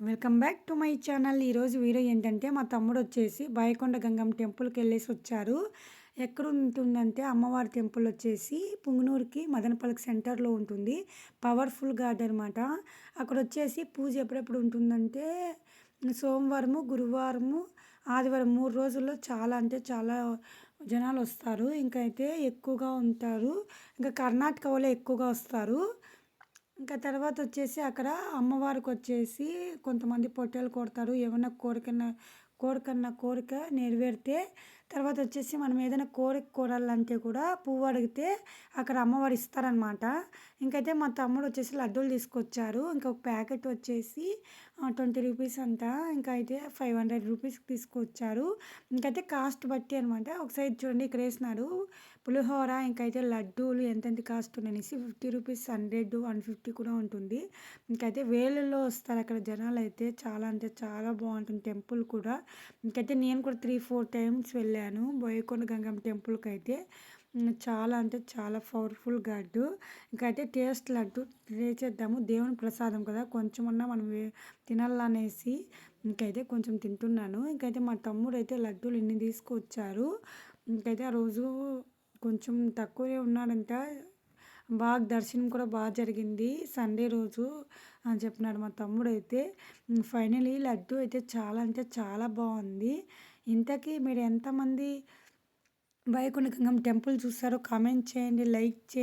Welcome back to my channel. ఈరోజు video ఏంటంటే మా తమ్ముడు వచ్చేసి బాయకొండ గంగమ్మ టెంపుల్కి వెళ్ళేసి వచ్చారు ఎక్కడ ఉంటుందంటే అమ్మవారి టెంపుల్ వచ్చేసి పుంగనూరుకి మదనపల్లికి సెంటర్లో ఉంటుంది. పవర్ఫుల్ గాడ్ అనమాట అక్కడ వచ్చేసి పూజ ఎప్పుడెప్పుడు ఉంటుందంటే సోమవారము గురువారము ఆదివారం మూడు రోజుల్లో చాలా అంటే చాలా జనాలు వస్తారు. ఇంకైతే అయితే ఎక్కువగా ఉంటారు. ఇంకా కర్ణాటక వాళ్ళే ఎక్కువగా వస్తారు. ఇంకా తర్వాత వచ్చేసి అక్కడ అమ్మవారికి వచ్చేసి కొంతమంది పొట్టేలు కొడతారు. ఏమన్నా కోరికన్నా కోరికన్న కోరిక నెరవేరితే తర్వాత వచ్చేసి మనం ఏదైనా కోరిక కోరాలంటే కూడా పువ్వు అడిగితే అక్కడ అమ్మవారు ఇస్తారనమాట ఇంకైతే మా తమ్ముడు వచ్చేసి లడ్డూలు తీసుకొచ్చారు. ఇంకొక ప్యాకెట్ వచ్చేసి ట్వంటీ రూపీస్ అంట ఇంకా అయితే ఫైవ్ హండ్రెడ్ రూపీస్కి తీసుకొచ్చారు. ఇంకైతే కాస్ట్ బట్టి అనమాట ఒకసారి చూడండి ఇక్కడ వేసినారు. పులిహోర ఇంకైతే లడ్డూలు ఎంతెంత cost ఉన్నాయనేసి fifty rupees hundred one fifty కూడా ఉంటుంది. ఇంకైతే వేలల్లో వస్తారు అక్కడ జనాలు అయితే. చాలా అంటే చాలా బాగుంటుంది టెంపుల్ కూడా. ఇంకైతే నేను కూడా త్రీ ఫోర్ టైమ్స్ వెళ్ళాను. బోయకొండ గంగమ్మ టెంపుల్కి అయితే చాలా అంటే చాలా పవర్ఫుల్ గడ్డు. ఇంకైతే టేస్ట్ లడ్డు ట్రై చేద్దాము. దేవుని ప్రసాదం కదా కొంచెమన్నా మనం తినాలనేసి ఇంకైతే కొంచెం తింటున్నాను. ఇంకైతే మా తమ్ముడు అయితే లడ్డూలు ఇన్ని తీసుకొచ్చారు. ఇంకైతే ఆ రోజు కొంచెం తక్కువే ఉన్నాడంట. బాగా దర్శనం కూడా బాగా జరిగింది సండే రోజు అని చెప్పినాడు మా తమ్ముడు అయితే ఫైనలీ లడ్డు అయితే చాలా అంటే చాలా బాగుంది. ఇంతకీ మీరు ఎంతమంది వైకుంఠగం టెంపుల్ చూస్తారో కామెంట్ చేయండి లైక్ చేయండి.